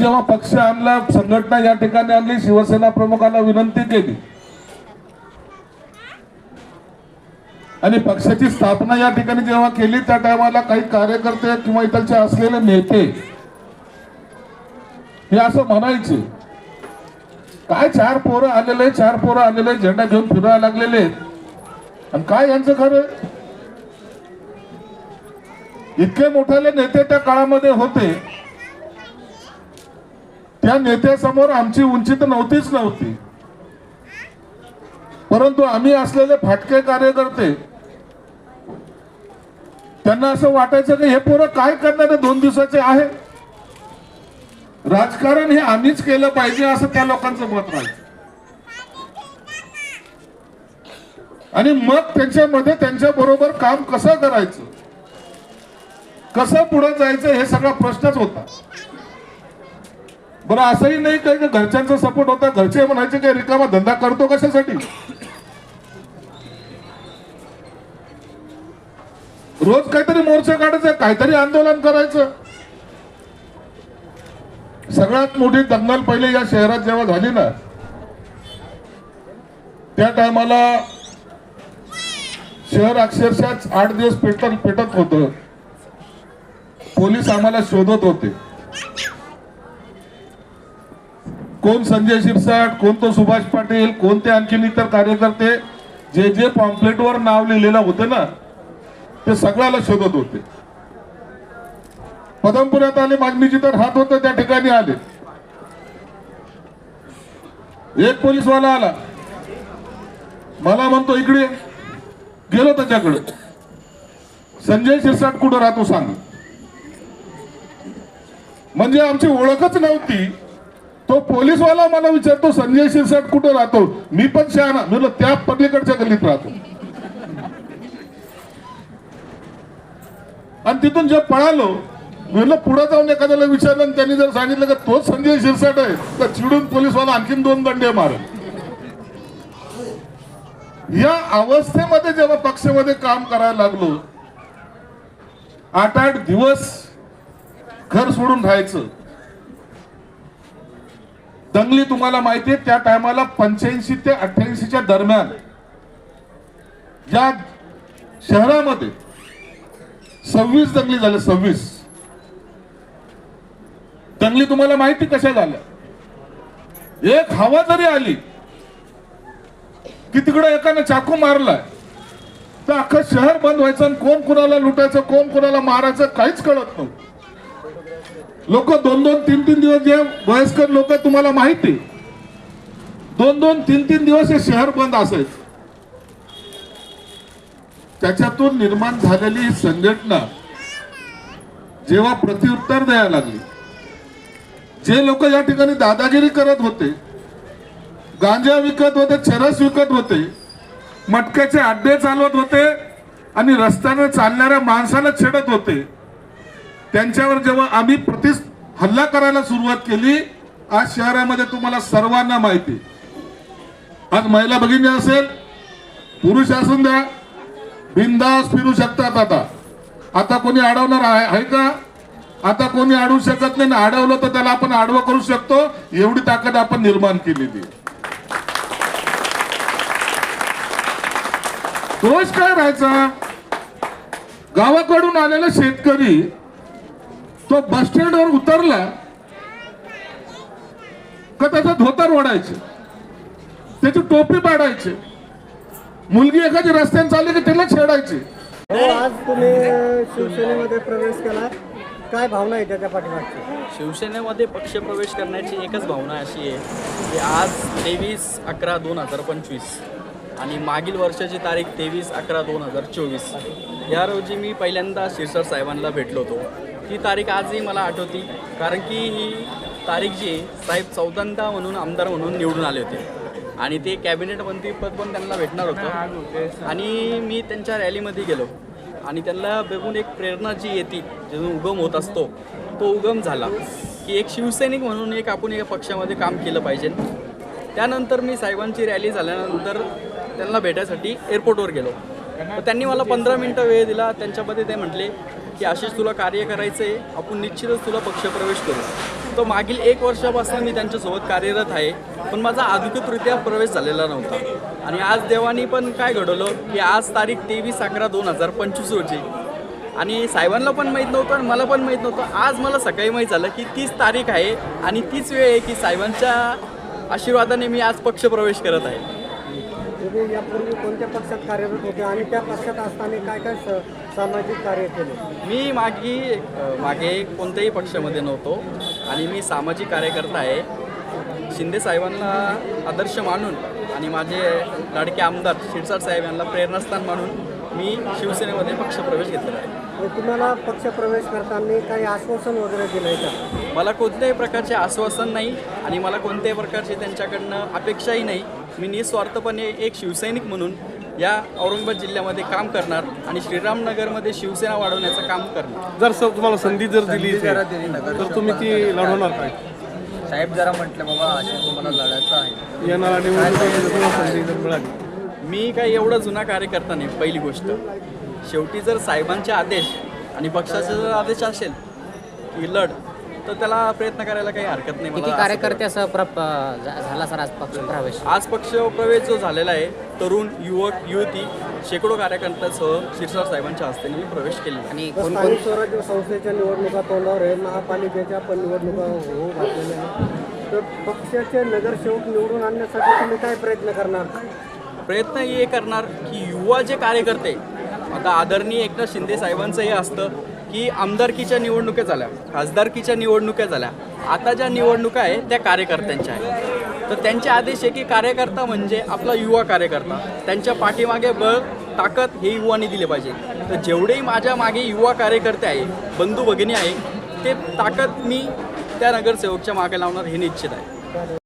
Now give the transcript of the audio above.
जेव्हा पक्ष आणला संघटना या ठिकाणी आणली शिवसेना प्रमुखांना विनंती केली. आणि पक्षाची स्थापना या ठिकाणी जेव्हा केली त्या टायमाला काही कार्यकर्ते किंवा इथलचे असलेले नेते हे असं म्हणायचे काय चार पोरं आलेले चार पोरं आलेले झेंडा घेऊन फिरायला लागलेले आणि काय यांचं खरं इतके मोठाले नेते त्या काळामध्ये होते. या नेत्यासमोर आमची उंची तर नव्हतीच नव्हती. परंतु आम्ही असलेले फाटके कार्यकर्ते त्यांना असं वाटायचं की हे पोरं काय करणारे दोन दिवसाचे आहे? राजकारण हे आम्हीच केलं पाहिजे असं त्या लोकांचं मत राहायचं आणि मग त्यांच्यामध्ये त्यांच्या बरोबर काम कसं करायचं? कसं पुढे जायचं हे सगळा प्रश्नच होता. बरं असंही नाही काही घरच्यांचा सपोर्ट होता? घरचे म्हणायचे की रिकामा धंदा करतो कशासाठी? रोज काहीतरी मोर्चा काढायचं काहीतरी आंदोलन करायचं. सगळ्यात मोठी दंगल पहिले या शहरात जेव्हा झाली ना त्या टायमाला शहर अक्षरशः आठ दिवस पेटत पेटत होत. पोलीस आम्हाला शोधत होते. कोण संजय शिरसाट कोण तो सुभाष पाटील कोणते आणखीन इतर कार्यकर्ते जे जे पॉम्पलेटवर नाव लिहिलेलं होतं ना ते सगळ्याला शोधत होते. पदमपुरात आले मागणीची तर हात होतं त्या ठिकाणी आले. एक पोलीसवाला आला. मला म्हणतो इकडे गेलो त्याच्याकडे. संजय शिरसाट कुठं राहतो सांग. म्हणजे आमची ओळखच नव्हती. तो पोलीसवाला मला विचारतो संजय शिरसाट कुठं राहतो? मी पण शहाणा. मी त्या पलीकडच्या गल्लीत राहतो. आणि तिथून जे पळालो म्हणलं पुढे जाऊन एखाद्याला विचारलं आणि त्यांनी जर सांगितलं की तोच संजय शिरसाट आहे तर चिडून पोलीसवाला आणखीन दोन दंडे मार या अवस्थेमध्ये जेव्हा पक्षामध्ये काम करायला लागलो आठ आठ दिवस घर सोडून राहायचं. दंगली तुम्हाला माहिती आहे त्या टायमाला पंच्याऐंशी ते अठ्ठ्याऐंशीच्या दरम्यान या शहरामध्ये सव्वीस दंगली झाल्या सव्वीस. दंगली तुम्हाला माहिती कशा झाल्या? एक हवा जरी आली की तिकडे एकानं चाकू मारलाय तर अख्खं शहर बंद व्हायचं आणि कोण कुणाला लुटायचं कोण कुणाला मारायचं काहीच कळत नव्हतं. लोक दोन दोन तीन तीन दिवस जे वयस्कर लोक तुम्हाला माहिती. दोन दोन तीन तीन दिवस हे शहर बंद असायचं. त्याच्यातून निर्माण झालेली ही संघटना जेव्हा प्रत्युत्तर द्यायला लागली जे लोक या ठिकाणी दादागिरी करत होते गांजा विकत होते चरस विकत होते मटक्याचे अड्डे चालवत होते आणि रस्त्याने चालणाऱ्या माणसाला छेडत होते त्यांच्यावर जेव्हा आम्ही प्रति हल्ला करायला सुरुवात केली आज शहरामध्ये तुम्हाला सर्वांना माहिती आज महिला भगिनी असेल पुरुष असून द्या बिंदास फिरू शकतात आता. आता कोणी अडवणार आहे का? आता कोणी अडवू शकत नाही ना अडवलं तर त्याला आपण आडवं करू शकतो. एवढी ताकद आपण निर्माण केलेली दोष काय राहायचा? गावाकडून आलेला शेतकरी तो बस स्टँडवर उतरला का त्याचा धोतर ओढायचे? त्याची टोपी पाडायचे. मुलगी एखादी रस्त्याने चालली की त्याला छेडायचे. हो आज तुम्ही शिवसेनेमध्ये प्रवेश केला. काय भावना आहे त्याच्या पाठीमागची? शिवसेनेमध्ये पक्षप्रवेश करण्याची एकच भावना अशी आहे की आज तेवीस अकरा दोन हजार पंचवीस आणि मागील वर्षाची तारीख तेवीस अकरा दोन हजार चोवीस. या रोजी मी पहिल्यांदा शिरसाट साहेबांना भेटलो होतो. ती तारीख आजही मला आठवती कारण की ही तारीख जी साहेब चौदांदा म्हणून आमदार म्हणून निवडून आले होते. आणि ते कॅबिनेट मंत्रीपद पण त्यांना भेटणार होतं. आणि मी त्यांच्या रॅलीमध्ये गेलो. आणि त्यांना बघून एक प्रेरणा जी येते जिथून उगम होत असतो तो उगम झाला. की एक शिवसैनिक म्हणून एक आपण एका पक्षामध्ये काम केलं पाहिजे. त्यानंतर मी साहेबांची रॅली झाल्यानंतर त्यांना भेटायसाठी एअरपोर्टवर गेलो. त्यांनी मला पंधरा मिनटं वेळ दिला. त्यांच्यामध्ये ते म्हटले की आशिष तुला कार्य करायचं आहे आपण निश्चितच तुला पक्षप्रवेश करू. तो मागील एक वर्षापासून मी त्यांच्यासोबत कार्यरत आहे पण माझा अधिकृतरित्या प्रवेश झालेला नव्हता. आणि आज देवानी पण काय घडवलं की आज तारीख तेवीस अकरा दोन हजार पंचवीस रोजी. आणि साहेबांना पण माहीत नव्हतं आणि मला पण माहीत नव्हतं. आज मला सकाळी माहीत झालं की तीच तारीख आहे आणि तीच वेळ आहे की साहेबांच्या आशीर्वादाने मी आज पक्षप्रवेश करत आहे. तुम्ही यापूर्वी कोणत्या पक्षात कार्यरत होते आणि त्या पक्षात असताना काय काय स- सामाजिक कार्य केले? मी मागी मागे कोणत्याही पक्षामध्ये नव्हतो आणि मी सामाजिक कार्यकर्ता आहे. शिंदे साहेबांना आदर्श मानून आणि माझे लाडके आमदार शिरसाट साहेब यांना प्रेरणास्थान मानून मी शिवसेनेमध्ये पक्षप्रवेश घेतलेला आहे. तुम्हाला पक्षप्रवेश करताना काही आश्वासन वगैरे दिलंय का? मला कोणत्याही प्रकारचे आश्वासन नाही आणि मला कोणत्याही प्रकारची त्यांच्याकडनं अपेक्षाही नाही. मी निस्वार्थपणे एक शिवसैनिक म्हणून या औरंगाबाद जिल्ह्यामध्ये काम करणार आणि श्रीरामनगरमध्ये शिवसेना वाढवण्याचं काम करणार. जर सर तुम्हाला संधी जर दिली इथे, तर तुम्ही ती लढवणार काय? साहेब जरा म्हटलं बाबा अशी तुम्हाला लढायचं आहे. येणारा निवडणुकीमध्ये तुम्हाला संधी जर मिळाली. मी काही एवढा जुना कार्यकर्ता नाही पहिली गोष्ट. शेवटी जर साहेबांचे आदेश आणि पक्षाचे जर आदेश असेल की लढ तर त्याला प्रयत्न करायला काही हरकत नाही. मला किती असं कार्यकर्ते असं झा- झाला सर आज पक्ष प्रवेश? वाटतं. आज पक्ष प्रवेश जो झालेला आहे तरुण युवक युवती शेकडो कार्यकर्त्यांसह शिरसाट साहेबांच्या हस्ते मी प्रवेश केलेला आहे. आणि कोण कोण स्थानिक स्वराज्य संस्थेच्या निवडणुका तोंडावर आहे महापालिकेच्या पण निवडणुका होऊ घातलेल्या आहेत. तर पक्षाचे नगरसेवक निवडून आणण्यासाठी तुम्ही काय प्रयत्न करणार? प्रयत्न हे करणार की युवा जे कार्यकर्ते आता आदरणीय एकनाथ शिंदे साहेबांचं हे असतं की आमदारकीच्या निवडणुका झाल्या खासदारकीच्या निवडणुका झाल्या. आता ज्या निवडणुका आहे त्या कार्यकर्त्यांच्या आहेत. तर त्यांचे आदेश आहे की कार्यकर्ता म्हणजे आपला युवा कार्यकर्ता. त्यांच्या पाठीमागे बळ ताकद हे युवानी दिले पाहिजे. तर जेवढेही माझ्या मागे युवा कार्यकर्ते आहे बंधू भगिनी आहे ते ताकद मी त्या नगरसेवकच्या मागे लावणार हे निश्चित आहे.